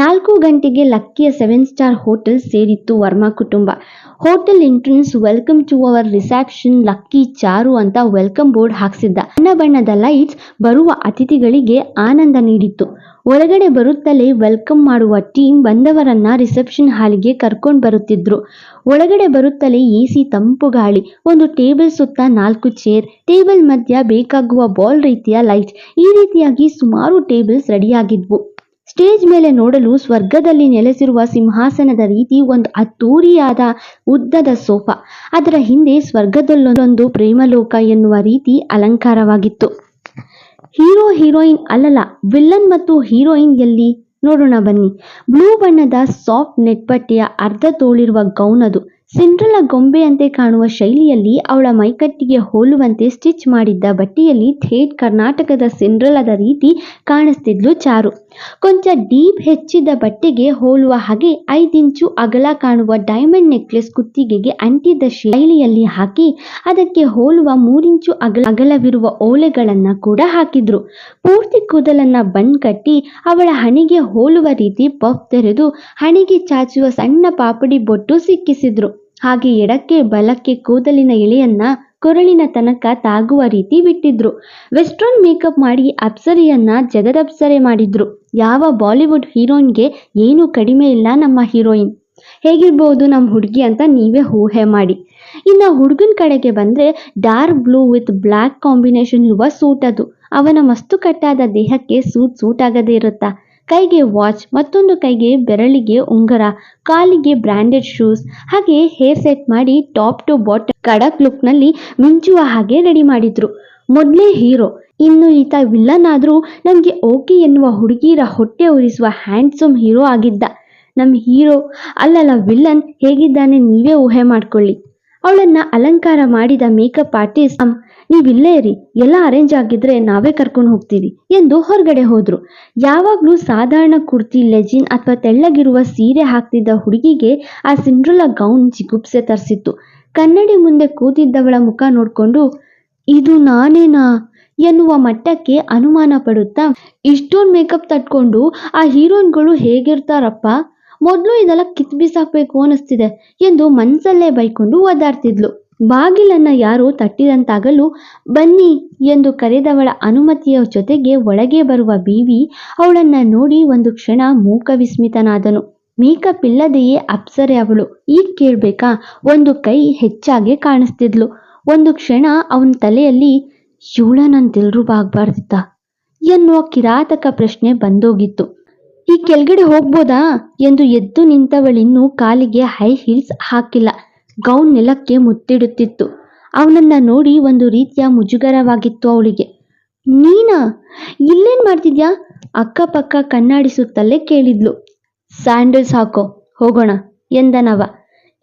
ನಾಲ್ಕು ಗಂಟೆಗೆ ಲಕ್ಕಿಯ ಸೆವೆನ್ ಸ್ಟಾರ್ ಹೋಟೆಲ್ ಸೇರಿತ್ತು ವರ್ಮಾ ಕುಟುಂಬ. Hotel entrance welcome to our reception Lucky Charu ಅಂತ ವೆಲ್ಕಮ್ ಬೋರ್ಡ್ ಹಾಕ್ಸಿದ್ದ. ಬಣ್ಣ ಬಣ್ಣದ ಲೈಟ್ಸ್ ಬರುವ ಅತಿಥಿಗಳಿಗೆ ಆನಂದ ನೀಡಿತ್ತು. ಒಳಗಡೆ ಬರುತ್ತಲೇ ವೆಲ್ಕಮ್ ಮಾಡುವ ಟೀಮ್ ಬಂದವರನ್ನ ರಿಸೆಪ್ಷನ್ ಹಾಲಿಗೆ ಕರ್ಕೊಂಡು ಬರುತ್ತಿದ್ರು. ಒಳಗಡೆ ಬರುತ್ತಲೇ ಎಸಿ ತಂಪು ಗಾಳಿ, ಒಂದು ಟೇಬಲ್ ಸುತ್ತ ನಾಲ್ಕು ಚೇರ್, ಟೇಬಲ್ ಮಧ್ಯ ಬೇಕಾಗುವ ಬಾಲ್ ರೀತಿಯ ಲೈಟ್ಸ್ ಈ ರೀತಿಯಾಗಿ ಸುಮಾರು ಟೇಬಲ್ಸ್ ರೆಡಿಯಾಗಿದ್ವು. ಸ್ಟೇಜ್ ಮೇಲೆ ನೋಡಲು ಸ್ವರ್ಗದಲ್ಲಿ ನೆಲೆಸಿರುವ ಸಿಂಹಾಸನದ ರೀತಿ ಒಂದು ಅದ್ದೂರಿಯಾದ ಉದ್ದದ ಸೋಫಾ. ಅದರ ಹಿಂದೆ ಸ್ವರ್ಗದಲ್ಲೊಂದು ಪ್ರೇಮಲೋಕ ಎನ್ನುವ ರೀತಿ ಅಲಂಕಾರವಾಗಿತ್ತು. ಹೀರೋ, ಹೀರೋಯಿನ್ ಅಲ್ಲಲ್ಲ, ವಿಲ್ಲನ್ ಮತ್ತು ಹೀರೋಯಿನ್ ಎಲ್ಲಿ? ನೋಡೋಣ ಬನ್ನಿ. ಬ್ಲೂ ಬಣ್ಣದ ಸಾಫ್ಟ್ ನೆಟ್ ಬಟ್ಟೆಯ ಅರ್ಧ ತೋಳಿರುವ ಗೌನ್ ಅದು. ಸಿಂಡ್ರಲ ಗೊಂಬೆಯಂತೆ ಕಾಣುವ ಶೈಲಿಯಲ್ಲಿ ಅವಳ ಮೈಕಟ್ಟಿಗೆ ಹೋಲುವಂತೆ ಸ್ಟಿಚ್ ಮಾಡಿದ್ದ ಬಟ್ಟೆಯಲ್ಲಿ ಥೇಟ್ ಕರ್ನಾಟಕದ ಸಿಂಡ್ರಲದ ರೀತಿ ಕಾಣಿಸ್ತಿದ್ಲು ಚಾರು. ಕೊಂಚ ಡೀಪ್ ಹೆಚ್ಚಿದ ಬಟ್ಟೆಗೆ ಹೋಲುವ ಹಾಗೆ ಐದಿಂಚು ಅಗಲ ಕಾಣುವ ಡೈಮಂಡ್ ನೆಕ್ಲೆಸ್ ಕುತ್ತಿಗೆಗೆ ಅಂಟಿದ್ದ ಶೈಲಿಯಲ್ಲಿ ಹಾಕಿ ಅದಕ್ಕೆ ಹೋಲುವ ಮೂರಿಂಚು ಅಗಲ ಅಗಲವಿರುವ ಓಲೆಗಳನ್ನ ಕೂಡ ಹಾಕಿದ್ರು. ಪೂರ್ತಿ ಕೂದಲನ್ನ ಬನ್ ಕಟ್ಟಿ ಅವಳ ಹಣೆಗೆ ಹೋಲುವ ರೀತಿ ಪಫ್ ತೆರೆದು ಹಣೆಗೆ ಚಾಚುವ ಸಣ್ಣ ಪಾಪಡಿ ಬೊಟ್ಟು ಸಿಕ್ಕಿಸಿದ್ರು. ಹಾಗೆ ಎಡಕ್ಕೆ ಬಲಕ್ಕೆ ಕೂದಲಿನ ಎಳೆಯನ್ನ ಕೊರಳಿನ ತನಕ ತಾಗುವ ರೀತಿ ಬಿಟ್ಟಿದ್ರು. ವೆಸ್ಟರ್ನ್ ಮೇಕಪ್ ಮಾಡಿ ಅಪ್ಸರಿಯನ್ನ ಜಗದಪ್ಸರೆ ಮಾಡಿದ್ರು. ಯಾವ ಬಾಲಿವುಡ್ ಹೀರೋಯಿನ್ಗೆ ಏನು ಕಡಿಮೆ ಇಲ್ಲ ನಮ್ಮ ಹೀರೋಯಿನ್. ಹೇಗಿರ್ಬೋದು ನಮ್ಮ ಹುಡುಗಿ ಅಂತ ನೀವೇ ಊಹೆ ಮಾಡಿ. ಇನ್ನ ಹುಡುಗನ ಕಡೆಗೆ ಬಂದ್ರೆ dark blue with black combination ಇರುವ ಸೂಟ್ ಅದು. ಅವನ ಮಸ್ತು ಕಟ್ಟಾದ ದೇಹಕ್ಕೆ ಸೂಟ್ ಸೂಟ್ ಆಗದೇ ಇರುತ್ತಾ? ಕೈಗೆ ವಾಚ್, ಮತ್ತೊಂದು ಕೈಗೆ ಬೆರಳಿಗೆ ಉಂಗರ, ಕಾಲಿಗೆ ಬ್ರ್ಯಾಂಡೆಡ್ ಶೂಸ್ ಹಾಗೆ ಹೇರ್ ಸೆಟ್ ಮಾಡಿ ಟಾಪ್ ಟು ಬಾಟಮ್ ಕಡಕ್ ಲುಕ್ನಲ್ಲಿ ಮಿಂಚುವ ಹಾಗೆ ರೆಡಿ ಮಾಡಿದ್ರು. ಮೊದಲೇ ಹೀರೋ, ಇನ್ನು ಈತ ವಿಲ್ಲನ್ ಆದ್ರೂ ನಮ್ಗೆ ಓಕೆ ಎನ್ನುವ ಹುಡುಗಿರ ಹೊಟ್ಟೆ ಉರಿಸುವ ಹ್ಯಾಂಡ್ಸಮ್ ಹೀರೋ ಆಗಿದ್ದ. ನಮ್ಮ ಹೀರೋ, ಅಲ್ಲಲ್ಲ ವಿಲ್ಲನ್ ಹೇಗಿದ್ದಾನೆ ನೀವೇ ಊಹೆ ಮಾಡ್ಕೊಳ್ಳಿ. ಅವಳನ್ನ ಅಲಂಕಾರ ಮಾಡಿದ ಮೇಕಪ್ ಆರ್ಟಿಸ್ಟ್ ನೀವಿಲ್ಲೇ ರೀ ಎಲ್ಲ ಅರೇಂಜ್ ಆಗಿದ್ರೆ ನಾವೇ ಕರ್ಕೊಂಡು ಹೋಗ್ತೀವಿ ಎಂದು ಹೊರಗಡೆ ಹೋದ್ರು. ಯಾವಾಗ್ಲೂ ಸಾಧಾರಣ ಕುರ್ತಿ, ಲೆಜಿನ್ ಅಥವಾ ತೆಳ್ಳಗಿರುವ ಸೀರೆ ಹಾಕ್ತಿದ್ದ ಹುಡುಗಿಗೆ ಆ ಸಿಂಡ್ರಲ ಗೌನ್ ಜಿಗುಪ್ಸೆ ತರಿಸಿತ್ತು. ಕನ್ನಡಿ ಮುಂದೆ ಕೂತಿದ್ದವಳ ಮುಖ ನೋಡ್ಕೊಂಡು, ಇದು ನಾನೇನಾ? ಎನ್ನುವ ಮಟ್ಟಕ್ಕೆ ಅನುಮಾನ ಪಡುತ್ತಾ, ಇಷ್ಟೊಂದು ಮೇಕಪ್ ತಟ್ಕೊಂಡು ಆ ಹೀರೋಯಿನ್ಗಳು ಹೇಗಿರ್ತಾರಪ್ಪ? ಮೊದಲು ಇದೆಲ್ಲ ಕಿತ್ ಬಿಸಾಕ್ಬೇಕು ಅನಿಸ್ತಿದೆ ಎಂದು ಮನ್ಸಲ್ಲೇ ಬೈಕೊಂಡು ಒದ್ದಾಡ್ತಿದ್ಲು ಬಾಗಿಲನ್ನ ಯಾರೋ ತಟ್ಟಿದಂತಾಗಲು ಬನ್ನಿ ಎಂದು ಕರೆದವಳ ಅನುಮತಿಯ ಜೊತೆಗೆ ಒಳಗೆ ಬರುವ ಬೀವಿ ಅವಳನ್ನ ನೋಡಿ ಒಂದು ಕ್ಷಣ ಮೂಕ ವಿಸ್ಮಿತನಾದನು. ಮೇಕಪ್ ಇಲ್ಲದೆಯೇ ಅಪ್ಸರೆ ಅವಳು. ಈಗ ಕೇಳ್ಬೇಕಾ? ಒಂದು ಕೈ ಹೆಚ್ಚಾಗೆ ಕಾಣಿಸ್ತಿದ್ಲು. ಒಂದು ಕ್ಷಣ ಅವನ ತಲೆಯಲ್ಲಿ ಇವಳ ದಿಲ್ರುಬಾಗ್ಬಾರ್ದಿತ್ತ ಎನ್ನುವ ಕಿರಾತಕ ಪ್ರಶ್ನೆ ಬಂದೋಗಿತ್ತು. ಈ ಕೆಳಗಡೆ ಹೋಗ್ಬೋದಾ? ಎಂದು ಎದ್ದು ನಿಂತವಳಿನ್ನು ಕಾಲಿಗೆ ಹೈ ಹೀಲ್ಸ್ ಹಾಕಿಲ್ಲ. ಗೌನ್ ನೆಲಕ್ಕೆ ಮುತ್ತಿಡುತ್ತಿತ್ತು. ಅವನನ್ನ ನೋಡಿ ಒಂದು ರೀತಿಯ ಮುಜುಗರವಾಗಿತ್ತು ಅವಳಿಗೆ. ನೀನಾ, ಇಲ್ಲೇನ್ ಮಾಡ್ತಿದ್ಯಾ? ಅಕ್ಕಪಕ್ಕ ಕಣ್ಣಾಡಿಸುತ್ತಲೇ ಕೇಳಿದ್ಲು. ಸ್ಯಾಂಡಲ್ಸ್ ಹಾಕೋ, ಹೋಗೋಣ, ಎಂದನವ.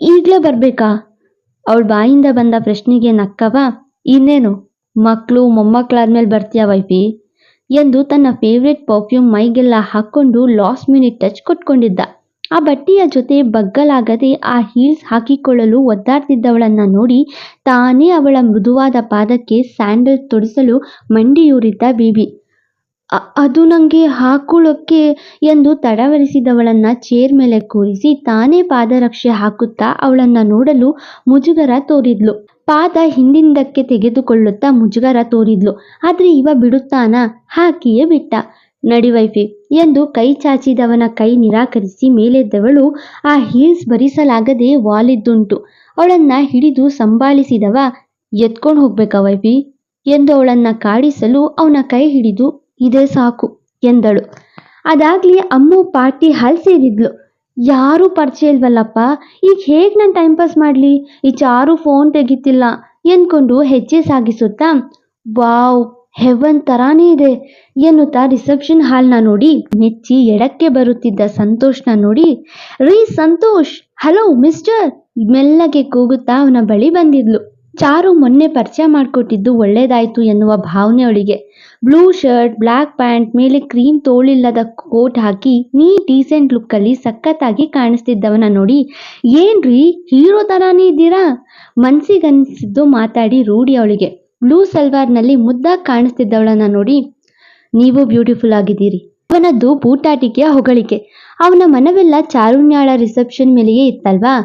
ಈಗ್ಲೇ ಬರ್ಬೇಕಾ? ಅವಳ ಬಾಯಿಂದ ಬಂದ ಪ್ರಶ್ನೆಗೆ ನಕ್ಕವ, ಇನ್ನೇನು? ಮಕ್ಕಳು ಮೊಮ್ಮಕ್ಕಳಾದ್ಮೇಲೆ ಬರ್ತೀಯ ವೈಫಿ? ಎಂದು ತನ್ನ ಫೇವ್ರೆಟ್ ಪರ್ಫ್ಯೂಮ್ ಮೈಗೆಲ್ಲ ಹಾಕ್ಕೊಂಡು ಲಾಸ್ಟ್ ಮಿನಿಟ್ ಟಚ್ ಕೊಟ್ಕೊಂಡಿದ್ದ. ಆ ಬಟ್ಟೆಯ ಜೊತೆ ಬಗ್ಗಲಾಗದೆ ಆ ಹೀಲ್ಸ್ ಹಾಕಿಕೊಳ್ಳಲು ಒದ್ದಾಡ್ತಿದ್ದವಳನ್ನ ನೋಡಿ ತಾನೇ ಅವಳ ಮೃದುವಾದ ಪಾದಕ್ಕೆ ಸ್ಯಾಂಡಲ್ ತೊಡಿಸಲು ಮಂಡಿಯೂರಿದ್ದ ಬೀಬಿ. ಅದು ನಂಗೆ ಹಾಕೊಳ್ಳೋಕ್ಕೆ ಎಂದು ತಡವರಿಸಿದವಳನ್ನ ಚೇರ್ ಮೇಲೆ ಕೂರಿಸಿ ತಾನೇ ಪಾದರಕ್ಷೆ ಹಾಕುತ್ತಾ ಅವಳನ್ನ ನೋಡಲು ಮುಜುಗರ ತೋರಿದ್ಲು. ಪಾದ ಹಿಂದಿಂದಕ್ಕೆ ತೆಗೆದುಕೊಳ್ಳುತ್ತಾ ಮುಜುಗರ ತೋರಿದ್ಲು. ಆದ್ರೆ ಇವ ಬಿಡುತ್ತಾನ? ಹಾಕಿಯೇ ಬಿಟ್ಟ. ನಡಿ ವೈಫಿ ಎಂದು ಕೈ ಚಾಚಿದವನ ಕೈ ನಿರಾಕರಿಸಿ ಮೇಲೆದ್ದವಳು ಆ ಹೀಲ್ಸ್ ಭರಿಸಲಾಗದೆ ವಾಲಿದ್ದುಂಟು. ಅವಳನ್ನ ಹಿಡಿದು ಸಂಭಾಳಿಸಿದವ, ಎತ್ಕೊಂಡು ಹೋಗ್ಬೇಕ ವೈಫಿ? ಎಂದು ಅವಳನ್ನ ಕಾಡಿಸಲು ಅವನ ಕೈ ಹಿಡಿದು, ಇದೇ ಸಾಕು ಎಂದಳು. ಅದಾಗ್ಲಿ ಅಮ್ಮು ಪಾರ್ಟಿ ಹಾಲ್ ಸೇರಿದ್ಲು. ಯಾರೂ ಪರಿಚಯ ಇಲ್ವಲ್ಲಪ್ಪ? ಈಗ ಹೇಗೆ ನಾನು ಟೈಮ್ ಪಾಸ್ ಮಾಡಲಿ? ಈ ಚಾರು ಫೋನ್ ತೆಗಿತಿಲ್ಲ. ಎಂದ್ಕೊಂಡು ಹೆಜ್ಜೆ ಸಾಗಿಸುತ್ತಾ, ವಾವ್ ಹೆವನ್ ತರಾನೇ ಇದೆ ಎನ್ನುತ್ತಾ ರಿಸೆಪ್ಷನ್ ಹಾಲ್ನ ನೋಡಿ, ನೆಚ್ಚಿ ಎಡಕ್ಕೆ ಬರುತ್ತಿದ್ದ ಸಂತೋಷ್ನ ನೋಡಿ, ರೀ ಸಂತೋಷ್ ಹಲೋ ಮಿಸ್ಟರ್ ಮೆಲ್ಲಗೆ ಕೂಗುತ್ತಾ ಅವನ ಬಳಿ ಬಂದಿದ್ಲು. ಚಾರು ಮೊನ್ನೆ ಪರಿಚಯ ಮಾಡಿಕೊಟ್ಟಿದ್ದು ಒಳ್ಳೇದಾಯ್ತು ಎನ್ನುವ ಭಾವನೆ ಅವಳಿಗೆ. ಬ್ಲೂ ಶರ್ಟ್, ಬ್ಲಾಕ್ ಪ್ಯಾಂಟ್ ಮೇಲೆ ಕ್ರೀಮ್ ತೋಳಿಲ್ಲದ ಕೋಟ್ ಹಾಕಿ ನೀ ಡೀಸೆಂಟ್ ಲುಕ್ಕಲ್ಲಿ ಸಖತ್ತಾಗಿ ಕಾಣಿಸ್ತಿದ್ದವನ ನೋಡಿ, ಏನ್ರಿ, ಹೀರೋ ತರಾನೇ ಇದ್ದೀರಾ? ಮನ್ಸಿಗನ್ಸಿದ್ದು ಮಾತಾಡಿ ರೂಢಿ ಅವಳಿಗೆ. ಬ್ಲೂ ಸಲ್ವಾರ್ನಲ್ಲಿ ಮುದ್ದಾಗಿ ಕಾಣಿಸ್ತಿದ್ದವಳನ್ನ ನೋಡಿ, ನೀವು ಬ್ಯೂಟಿಫುಲ್ ಆಗಿದ್ದೀರಿ. ಅವನದ್ದು ಬೂಟಾಟಿಕೆಯ ಹೊಗಳಿಕೆ. ಅವನ ಮನವೆಲ್ಲ ಚಾರುಣ್ಯಾಳ ರಿಸೆಪ್ಷನ್ ಮೇಲೆಯೇ ಇತ್ತಲ್ವಾ?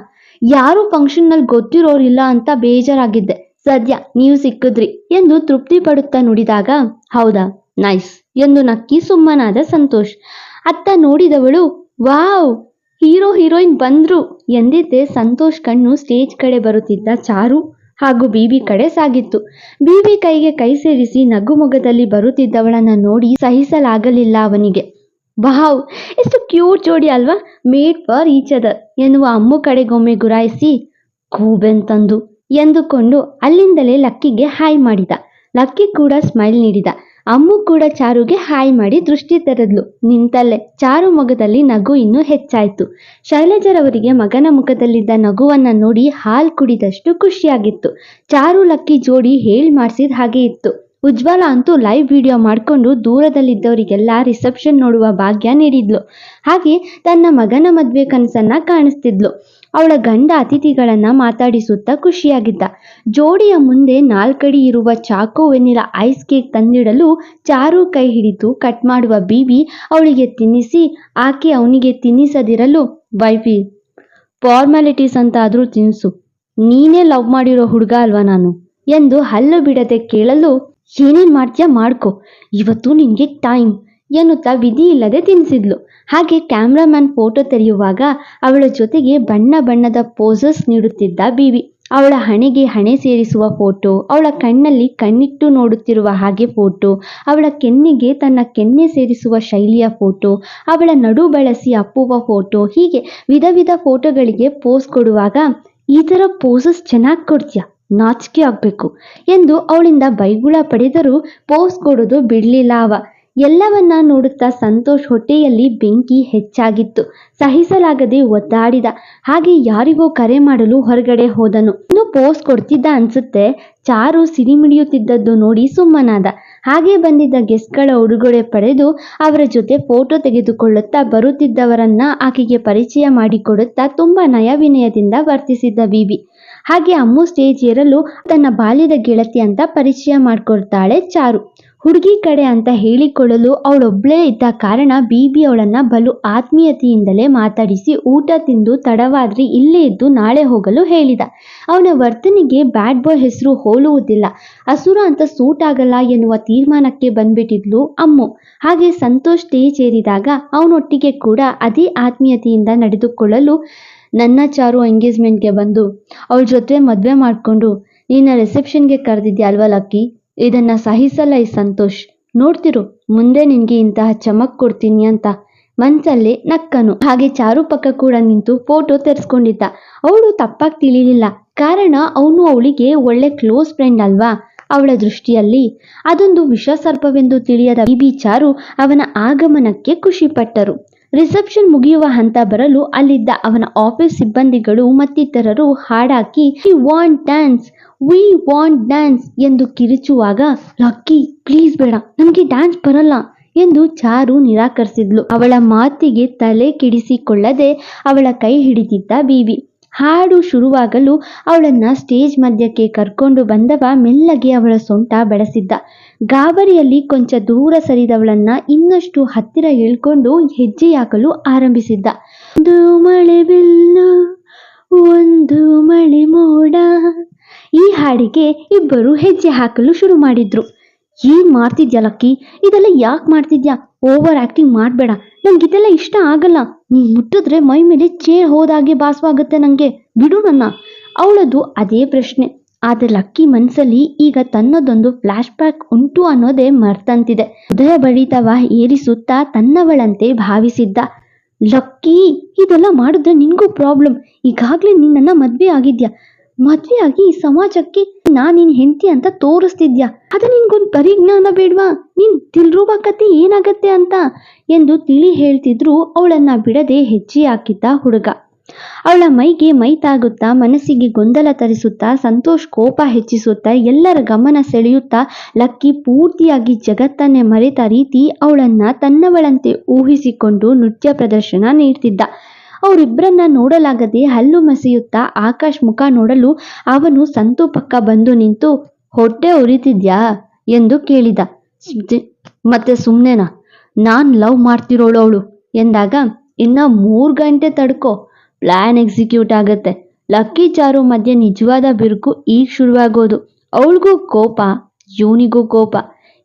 ಯಾರು ಫಂಕ್ಷನ್ನಲ್ಲಿ ಗೊತ್ತಿರೋರಿಲ್ಲ ಅಂತ ಬೇಜಾರಾಗಿದ್ದೆ. ಸದ್ಯ ನೀವು ಸಿಕ್ಕಿದ್ರಿ ಎಂದು ತೃಪ್ತಿ ಪಡುತ್ತಾ ನುಡಿದಾಗ, ಹೌದಾ? ನೈಸ್. ಎಂದು ನಕ್ಕಿ ಸುಮ್ಮನಾದ ಸಂತೋಷ್. ಅತ್ತ ನೋಡಿದವಳು, ವಾವ್, ಹೀರೋ, ಹೀರೋಯಿನ್ ಬಂದ್ರು ಎಂದಿದ್ದೆ ಸಂತೋಷ್ ಕಣ್ಣು ಸ್ಟೇಜ್ ಕಡೆ ಬರುತ್ತಿದ್ದ ಚಾರು ಹಾಗೂ ಬೀಬಿ ಕಡೆ ಸಾಗಿತ್ತು. ಬೀಬಿ ಕೈಗೆ ಕೈ ಸೇರಿಸಿ ನಗುಮೊಗದಲ್ಲಿ ಬರುತ್ತಿದ್ದವಳನ್ನ ನೋಡಿ ಸಹಿಸಲಾಗಲಿಲ್ಲ ಅವನಿಗೆ. ವಾವ್, ಎಷ್ಟು ಕ್ಯೂಟ್ ಜೋಡಿ ಅಲ್ವಾ? ಮೇಡ್ ಫಾರ್ ಈಚ್ ಅದರ್ ಎನ್ನುವ ಅಮ್ಮು ಕಡೆಗೊಮ್ಮೆ ಗುರಾಯಿಸಿ, ಕೂಬೆಂತಂದು ಎಂದುಕೊಂಡು ಅಲ್ಲಿಂದಲೇ ಲಕ್ಕಿಗೆ ಹಾಯ್ ಮಾಡಿದ. ಲಕ್ಕಿ ಕೂಡ ಸ್ಮೈಲ್ ನೀಡಿದ. ಅಮ್ಮು ಕೂಡ ಚಾರುಗೆ ಹಾಯ್ ಮಾಡಿ ದೃಷ್ಟಿ ತೆರೆದ್ಲು. ನಿಂತಲ್ಲೇ ಚಾರು ಮೊಗದಲ್ಲಿ ನಗು ಇನ್ನೂ ಹೆಚ್ಚಾಯ್ತು. ಶೈಲಜರವರಿಗೆ ಮಗನ ಮುಖದಲ್ಲಿದ್ದ ನಗುವನ್ನ ನೋಡಿ ಹಾಲ್ ಕುಡಿದಷ್ಟು ಖುಷಿಯಾಗಿತ್ತು. ಚಾರು ಲಕ್ಕಿ ಜೋಡಿ ಹೇಳಿ ಮಾಡಿಸಿದ ಹಾಗೆ ಇತ್ತು. ಉಜ್ವಲ ಅಂತೂ ಲೈವ್ ವಿಡಿಯೋ ಮಾಡಿಕೊಂಡು ದೂರದಲ್ಲಿದ್ದವರಿಗೆಲ್ಲ ರಿಸೆಪ್ಷನ್ ನೋಡುವ ಭಾಗ್ಯ ನೀಡಿದ್ಲು. ಹಾಗೆ ತನ್ನ ಮಗನ ಮದುವೆ ಕನಸನ್ನ ಕಾಣಿಸ್ತಿದ್ಲು. ಅವಳ ಗಂಡ ಅತಿಥಿಗಳನ್ನ ಮಾತಾಡಿಸುತ್ತಾ ಖುಷಿಯಾಗಿದ್ದ. ಜೋಡಿಯ ಮುಂದೆ ನಾಲ್ಕಡಿ ಇರುವ ಚಾಕು ವೆನಿಲ ಐಸ್ ಕೇಕ್ ತಂದಿಡಲು ಚಾರು ಕೈ ಹಿಡಿದು ಕಟ್ ಮಾಡುವ ಬೀಬಿ ಅವಳಿಗೆ ತಿನ್ನಿಸಿ, ಆಕೆ ಅವನಿಗೆ ತಿನ್ನಿಸದಿರಲು, ವೈಫಿ, ಫಾರ್ಮಾಲಿಟೀಸ್ ಅಂತ ಆದರೂ ನೀನೇ ಲವ್ ಮಾಡಿರೋ ಹುಡುಗ ಅಲ್ವಾ ನಾನು? ಎಂದು ಹಲ್ಲು ಬಿಡದೆ ಕೇಳಲು, ಏನೇನ್ ಮಾಡ್ತೀಯ ಮಾಡ್ಕೊ. ಇವತ್ತು ನಿನ್ಗೆ ಟೈಮ್. ಎನ್ನುತ್ತಾ ವಿಧಿ ಇಲ್ಲದೆ ತಿನ್ನಿಸಿದ್ಲು ಹಾಗೆ ಕ್ಯಾಮ್ರಾಮನ್ ಫೋಟೋ ತೆರೆಯುವಾಗ ಅವಳ ಜೊತೆಗೆ ಬಣ್ಣ ಬಣ್ಣದ ಪೋಸಸ್ ನೀಡುತ್ತಿದ್ದ ಬಿವಿ. ಅವಳ ಹಣೆಗೆ ಹಣೆ ಸೇರಿಸುವ ಫೋಟೋ, ಅವಳ ಕಣ್ಣಲ್ಲಿ ಕಣ್ಣಿಟ್ಟು ನೋಡುತ್ತಿರುವ ಹಾಗೆ ಫೋಟೋ, ಅವಳ ಕೆನ್ನೆಗೆ ತನ್ನ ಕೆನ್ನೆ ಸೇರಿಸುವ ಶೈಲಿಯ ಫೋಟೋ, ಅವಳ ನಡು ಬಳಸಿ ಅಪ್ಪುವ ಫೋಟೋ, ಹೀಗೆ ವಿಧ ವಿಧ ಫೋಟೋಗಳಿಗೆ ಪೋಸ್ ಕೊಡುವಾಗ, ಈ ಥರ ಪೋಸಸ್ ಚೆನ್ನಾಗಿ ಕೊಡ್ತೀಯ? ನಾಚಿಕೆ ಆಗಬೇಕು ಎಂದು ಅವಳಿಂದ ಬೈಗುಳ ಪಡೆದರೂ ಪೋಸ್ ಕೊಡೋದು ಬಿಡಲಿಲ್ಲ ಅವ. ಎಲ್ಲವನ್ನ ನೋಡುತ್ತಾ ಸಂತೋಷ್ ಹೊಟ್ಟೆಯಲ್ಲಿ ಬೆಂಕಿ ಹೆಚ್ಚಾಗಿತ್ತು. ಸಹಿಸಲಾಗದೆ ಒದ್ದಾಡಿದ. ಹಾಗೆ ಯಾರಿಗೋ ಕರೆ ಮಾಡಲು ಹೊರಗಡೆ ಹೋದನು. ಇನ್ನು ಪೋಸ್ ಕೊಡ್ತಿದ್ದ ಅನ್ಸುತ್ತೆ. ಚಾರು ಸಿಡಿಮಿಡಿಯುತ್ತಿದ್ದದ್ದು ನೋಡಿ ಸುಮ್ಮನಾದ. ಹಾಗೆ ಬಂದಿದ್ದ ಗೆಸ್ಟ್ಗಳ ಉಡುಗೊರೆ ಪಡೆದು ಅವರ ಜೊತೆ ಫೋಟೋ ತೆಗೆದುಕೊಳ್ಳುತ್ತಾ ಬರುತ್ತಿದ್ದವರನ್ನ ಆಕೆಗೆ ಪರಿಚಯ ಮಾಡಿಕೊಡುತ್ತಾ ತುಂಬಾ ನಯವಿನಯದಿಂದ ವರ್ತಿಸಿದ್ದ ವಿವಿ. ಹಾಗೆ ಅಮ್ಮು ಸ್ಟೇಜ್ ಏರಲು ತನ್ನ ಬಾಲ್ಯದ ಗೆಳತಿ ಅಂತ ಪರಿಚಯ ಮಾಡಿಕೊಡ್ತಾಳೆ ಚಾರು. ಹುಡುಗಿ ಕಡೆ ಅಂತ ಹೇಳಿಕೊಳ್ಳಲು ಅವಳೊಬ್ಳೇ ಇದ್ದ ಕಾರಣ ಬೀಬಿ ಅವಳನ್ನ ಬಲು ಆತ್ಮೀಯತೆಯಿಂದಲೇ ಮಾತಾಡಿಸಿ ಊಟ ತಿಂದು ತಡವಾದ್ರಿ, ಇಲ್ಲೇ ಇದ್ದು ನಾಳೆ ಹೋಗಲು ಹೇಳಿದ. ಅವನ ವರ್ತನೆಗೆ ಬ್ಯಾಡ್ ಬಾಯ್ ಹೆಸರು ಹೋಲುವುದಿಲ್ಲ. ಅಸುರ ಅಂತ ಸೂಟ್ ಆಗಲ್ಲ ಎನ್ನುವ ತೀರ್ಮಾನಕ್ಕೆ ಬಂದ್ಬಿಟ್ಟಿದ್ಲು ಅಮ್ಮು. ಹಾಗೆ ಸಂತೋಷ್ ಸ್ಟೇಜ್ ಏರಿದಾಗ ಅವನೊಟ್ಟಿಗೆ ಕೂಡ ಅದೇ ಆತ್ಮೀಯತೆಯಿಂದ ನಡೆದುಕೊಳ್ಳಲು ನನ್ನ ಚಾರು ಎಂಗೇಜ್ಮೆಂಟ್ಗೆ ಬಂದು, ಅವಳ ಜೊತೆ ಮದುವೆ ಮಾಡಿಕೊಂಡು, ನೀನ ರಿಸೆಪ್ಷನ್ಗೆ ಕರೆದಿದ್ಯಾ ಅಲ್ವಾ ಲಕ್ಕಿ? ಇದನ್ನ ಸಹಿಸಲ್ಲ ಈ ಸಂತೋಷ್. ನೋಡ್ತಿರು, ಮುಂದೆ ನಿನ್ಗೆ ಇಂತಹ ಚಮಕ್ ಕೊಡ್ತೀನಿ ಅಂತ. ಮನ್ಸಲ್ಲೇ ನಕ್ಕನು. ಹಾಗೆ ಚಾರು ಪಕ್ಕ ಕೂಡ ನಿಂತು ಫೋಟೋ ತೆರೆಸ್ಕೊಂಡಿದ್ದ. ಅವಳು ತಪ್ಪಾಗಿ ತಿಳಿಲಿಲ್ಲ. ಕಾರಣ ಅವನು ಅವಳಿಗೆ ಒಳ್ಳೆ ಕ್ಲೋಸ್ ಫ್ರೆಂಡ್ ಅಲ್ವಾ? ಅವಳ ದೃಷ್ಟಿಯಲ್ಲಿ. ಅದೊಂದು ವಿಷಸರ್ಪವೆಂದು ತಿಳಿಯದ ಬಿಬಿ ಚಾರು ಅವನ ಆಗಮನಕ್ಕೆ ಖುಷಿಪಟ್ಟರು. ರಿಸೆಪ್ಷನ್ ಮುಗಿಯುವ ಹಂತ ಬರಲು ಅಲ್ಲಿದ್ದ ಅವನ ಆಫೀಸ್ ಸಿಬ್ಬಂದಿಗಳು ಮತ್ತಿತರರು ಹಾಡಾಕಿ want dance we want dance ಎಂದು ಕಿರಿಚುವಾಗ, ಲಕ್ಕಿ ಪ್ಲೀಸ್ ಬೇಡ ನನಗೆ ಡ್ಯಾನ್ಸ್ ಬರಲ್ಲ ಎಂದು ಚಾರು ನಿರಾಕರಿಸಿದ್ಲು. ಅವಳ ಮಾತಿಗೆ ತಲೆ ಕೆಡಿಸಿಕೊಳ್ಳದೆ ಅವಳ ಕೈ ಹಿಡಿದಿದ್ದ ಬಿವಿ. ಹಾಡು ಶುರುವಾಗಲು ಅವಳನ್ನ ಸ್ಟೇಜ್ ಮಧ್ಯಕ್ಕೆ ಕರ್ಕೊಂಡು ಬಂದವ ಮೆಲ್ಲಗೆ ಅವಳ ಸೊಂಟ ಬೆಳೆಸಿದ್ದ. ಗಾಬರಿಯಲ್ಲಿ ಕೊಂಚ ದೂರ ಸರಿದವಳನ್ನ ಇನ್ನಷ್ಟು ಹತ್ತಿರ ಇಳ್ಕೊಂಡು ಹೆಜ್ಜೆ ಹಾಕಲು ಆರಂಭಿಸಿದ್ದ. ಒಂದು ಮಳೆ ಬಿಲ್ಲು, ಒಂದು ಮಳೆ ಮೋಡ, ಈ ಹಾಡಿಗೆ ಇಬ್ಬರು ಹೆಜ್ಜೆ ಹಾಕಲು ಶುರು ಮಾಡಿದ್ರು. ಏನ್ ಮಾಡ್ತಿದ್ಯಾ ಲಕ್ಕಿ? ಇದೆಲ್ಲ ಯಾಕೆ ಮಾಡ್ತಿದ್ಯಾ? ಓವರ್ ಆಕ್ಟಿಂಗ್ ಮಾಡಬೇಡ. ನಂಗೆ ಇದೆಲ್ಲ ಇಷ್ಟ ಆಗಲ್ಲ. ನೀ ಮುಟ್ಟಿದ್ರೆ ಮೈ ಮೇಲೆ ಚೇರ್ ಹೋದಾಗೆ ಭಾಸವಾಗುತ್ತೆ ನಂಗೆ. ಬಿಡು ನನ್ನ. ಅವಳದು ಅದೇ ಪ್ರಶ್ನೆ. ಆದ್ರೆ ಲಕ್ಕಿ ಮನ್ಸಲ್ಲಿ ಈಗ ತನ್ನದೊಂದು ಫ್ಲಾಶ್ ಬ್ಯಾಕ್ ಉಂಟು ಅನ್ನೋದೇ ಮರ್ತಂತಿದೆ. ಹೃದಯ ಬಡಿತವ ಏರಿಸುತ್ತಾ ತನ್ನವಳಂತೆ ಭಾವಿಸಿದ್ದ. ಲಕ್ಕಿ, ಇದೆಲ್ಲ ಮಾಡಿದ್ರೆ ನಿನ್ಗೂ ಪ್ರಾಬ್ಲಮ್ ಈಗಾಗ್ಲೇ ನಿನ್ನನ್ನ ಮದ್ವೆ ಆಗಿದ್ಯಾ? ಮದ್ವೆ ಆಗಿ ಈ ಸಮಾಜಕ್ಕೆ ನಾ ನಿನ್ ಹೆಂಡತಿ ಅಂತ ತೋರಿಸ್ತಿದ್ಯಾ? ಅದ ನಿನ್ಗೊಂದ್ ಪರಿಜ್ಞಾನ ಬೇಡ್ವಾ? ನೀನ್ ತಿಳ್ರುವ ಕತೆ ಏನಾಗತ್ತೆ ಅಂತ? ಎಂದು ತಿಳಿ ಹೇಳ್ತಿದ್ರು ಅವಳನ್ನ ಬಿಡದೆ ಹೆಜ್ಜೆ ಹಾಕಿದ್ದ ಹುಡುಗ. ಅವಳ ಮೈಗೆ ಮೈ ತಾಗುತ್ತಾ ಮನಸ್ಸಿಗೆ ಗೊಂದಲ ತರಿಸುತ್ತಾ ಸಂತೋಷ್ ಕೋಪ ಹೆಚ್ಚಿಸುತ್ತಾ ಎಲ್ಲರ ಗಮನ ಸೆಳೆಯುತ್ತಾ ಲಕ್ಕಿ ಪೂರ್ತಿಯಾಗಿ ಜಗತ್ತನ್ನೇ ಮರೆತ ರೀತಿ ಅವಳನ್ನ ತನ್ನವಳಂತೆ ಊಹಿಸಿಕೊಂಡು ನೃತ್ಯ ಪ್ರದರ್ಶನ ನೀಡ್ತಿದ್ದ. ಅವರಿಬ್ಬರನ್ನ ನೋಡಲಾಗದೆ ಹಲ್ಲು ಮಸಿಯುತ್ತಾ ಆಕಾಶ್ ಮುಖ ನೋಡಲು ಅವನು ಸಂತು ಪಕ್ಕ ಬಂದು ನಿಂತು, ಹೊಟ್ಟೆ ಉರಿತಿದ್ಯಾ? ಎಂದು ಕೇಳಿದ. ಮತ್ತೆ ಸುಮ್ನೆನಾ? ನಾನ್ ಲವ್ ಮಾಡ್ತಿರೋಳು ಅವಳು. ಎಂದಾಗ, ಇನ್ನ ಮೂರ್ ಗಂಟೆ ತಡ್ಕೋ. ಪ್ಲಾನ್ ಎಕ್ಸಿಕ್ಯೂಟ್ ಆಗುತ್ತೆ. ಲಕ್ಕಿ ಚಾರು ಮಧ್ಯೆ ನಿಜವಾದ ಬಿರುಕು ಈಗ ಶುರುವಾಗೋದು. ಅವಳಿಗೂ ಕೋಪ, ಇವನಿಗೂ ಕೋಪ.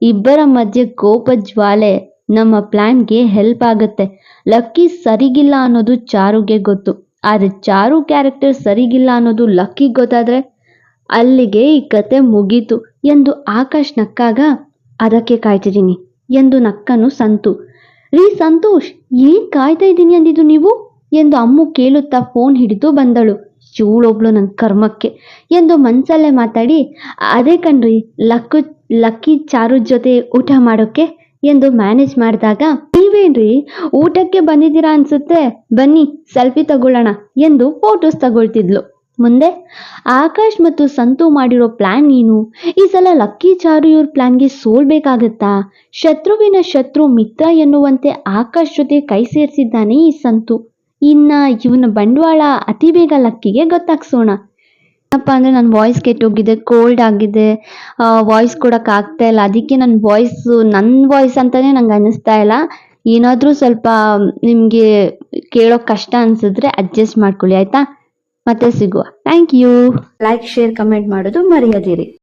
ಇಬ್ಬರ ಮಧ್ಯೆ ಕೋಪ ಜ್ವಾಲೆ ನಮ್ಮ ಪ್ಲಾನ್ಗೆ ಹೆಲ್ಪ್ ಆಗತ್ತೆ. ಲಕ್ಕಿ ಸರಿಗಿಲ್ಲ ಅನ್ನೋದು ಚಾರುಗೆ ಗೊತ್ತು. ಆದ್ರೆ ಚಾರು ಕ್ಯಾರೆಕ್ಟರ್ ಸರಿಗಿಲ್ಲ ಅನ್ನೋದು ಲಕ್ಕಿ ಗೊತ್ತಾದ್ರೆ ಅಲ್ಲಿಗೆ ಈ ಕತೆ ಮುಗೀತು ಎಂದು ಆಕಾಶ್ ನಕ್ಕಾಗ, ಅದಕ್ಕೆ ಕಾಯ್ತಿದ್ದೀನಿ ಎಂದು ನಕ್ಕನು ಸಂತು. ರೀ ಸಂತೋಷ್, ಏನ್ ಕಾಯ್ತಾ ಇದ್ದೀನಿ ಅಂದಿದ್ದು ನೀವು? ಎಂದು ಅಮ್ಮು ಕೇಳುತ್ತಾ ಫೋನ್ ಹಿಡಿದು ಬಂದಳು. ಇವಳೊಬ್ಳು ನನ್ನ ಕರ್ಮಕ್ಕೆ ಎಂದು ಮನ್ಸಲ್ಲೇ ಮಾತಾಡಿ, ಅದೇ ಕಣ್ರಿ, ಲಕ್ಕು, ಲಕ್ಕಿ ಚಾರು ಜೊತೆ ಊಟ ಮಾಡೋಕೆ ಎಂದು ಮ್ಯಾನೇಜ್ ಮಾಡಿದಾಗ, ನೀವೇನ್ರಿ, ಊಟಕ್ಕೆ ಬಂದಿದ್ದೀರಾ ಅನ್ಸುತ್ತೆ, ಬನ್ನಿ ಸೆಲ್ಫಿ ತಗೊಳ್ಳೋಣ ಎಂದು ಫೋಟೋಸ್ ತಗೊಳ್ತಿದ್ಲು. ಮುಂದೆ, ಆಕಾಶ್ ಮತ್ತು ಸಂತು ಮಾಡಿರೋ ಪ್ಲಾನ್ ಏನು? ಈ ಸಲ ಲಕ್ಕಿ ಚಾರು ಇವ್ರ ಪ್ಲಾನ್ಗೆ ಸೋಲ್ಬೇಕಾಗತ್ತಾ? ಶತ್ರುವಿನ ಶತ್ರು ಮಿತ್ರ ಎನ್ನುವಂತೆ ಆಕಾಶ್ ಜೊತೆ ಕೈ ಸೇರಿಸಿದ್ದಾನೆ ಈ ಸಂತು. ಇನ್ನ ಇವನ ಬಂಡವಾಳ ಅತಿ ಬೇಗ ಲಕ್ಕಿಗೆ ಗೊತ್ತಾಗ್ಸೋಣ. ಏನಪ್ಪ ಅಂದ್ರೆ ನನ್ನ ವಾಯ್ಸ್ ಕೆಟ್ಟೋಗಿದೆ ಕೋಲ್ಡ್ ಆಗಿದೆ ವಾಯ್ಸ್ ಕೊಡಕ್ ಆಗ್ತಾ ಇಲ್ಲ. ಅದಕ್ಕೆ ನನ್ನ ವಾಯ್ಸ್ ನನ್ನ ವಾಯ್ಸ್ ಅಂತಾನೆ ನಂಗೆ ಅನಿಸ್ತಾ ಇಲ್ಲ. ಏನಾದರೂ ಸ್ವಲ್ಪ ನಿಮಗೆ ಕೇಳೋಕೆ ಕಷ್ಟ ಅನಿಸಿದ್ರೆ ಅಡ್ಜಸ್ಟ್ ಮಾಡ್ಕೊಳ್ಳಿ, ಆಯ್ತಾ? ಮತ್ತೆ ಸಿಗುವ. Thank you like share comment ಮಾಡೋದು ಮರೆಯದಿರಿ.